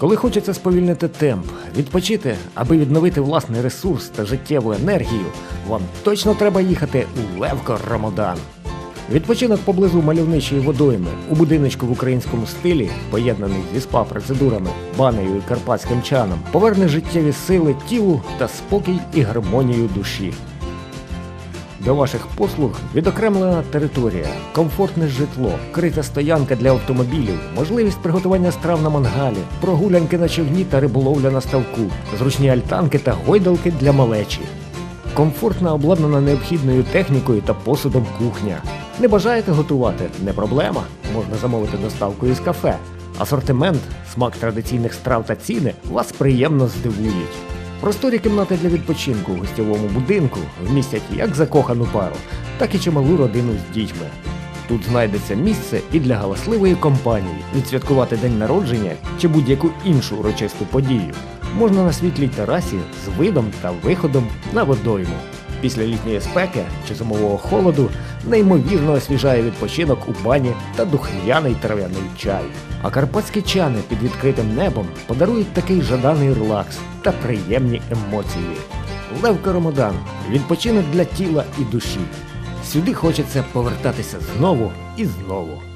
Коли хочеться сповільнити темп, відпочити, аби відновити власний ресурс та життєву енергію, вам точно треба їхати у Левко Рамодан. Відпочинок поблизу мальовничої водойми у будиночку в українському стилі, поєднаний зі спа процедурами, банею і карпатським чаном, поверне життєві сили тілу та спокій і гармонію душі. До ваших послуг відокремлена територія, комфортне житло, крита стоянка для автомобілів, можливість приготування страв на мангалі, прогулянки на човні та риболовля на ставку, зручні альтанки та гойдалки для малечі. Комфортна обладнана необхідною технікою та посудом кухня. Не бажаєте готувати? Не проблема. Можна замовити доставку із кафе. Асортимент, смак традиційних страв та ціни вас приємно здивують. Просторі кімнати для відпочинку у гостєвому будинку вмістять як закохану пару, так і чималу родину з дітьми. Тут знайдеться місце і для галасливої компанії відсвяткувати день народження чи будь-яку іншу урочисту подію. Можна на світлій терасі з видом та виходом на водойму. Після літньої спеки чи зимового холоду неймовірно освіжає відпочинок у бані та духмяний трав'яний чай. А карпатські чани під відкритим небом подарують такий жаданий релакс та приємні емоції. Левко Ромодан відпочинок для тіла і душі. Сюди хочеться повертатися знову і знову.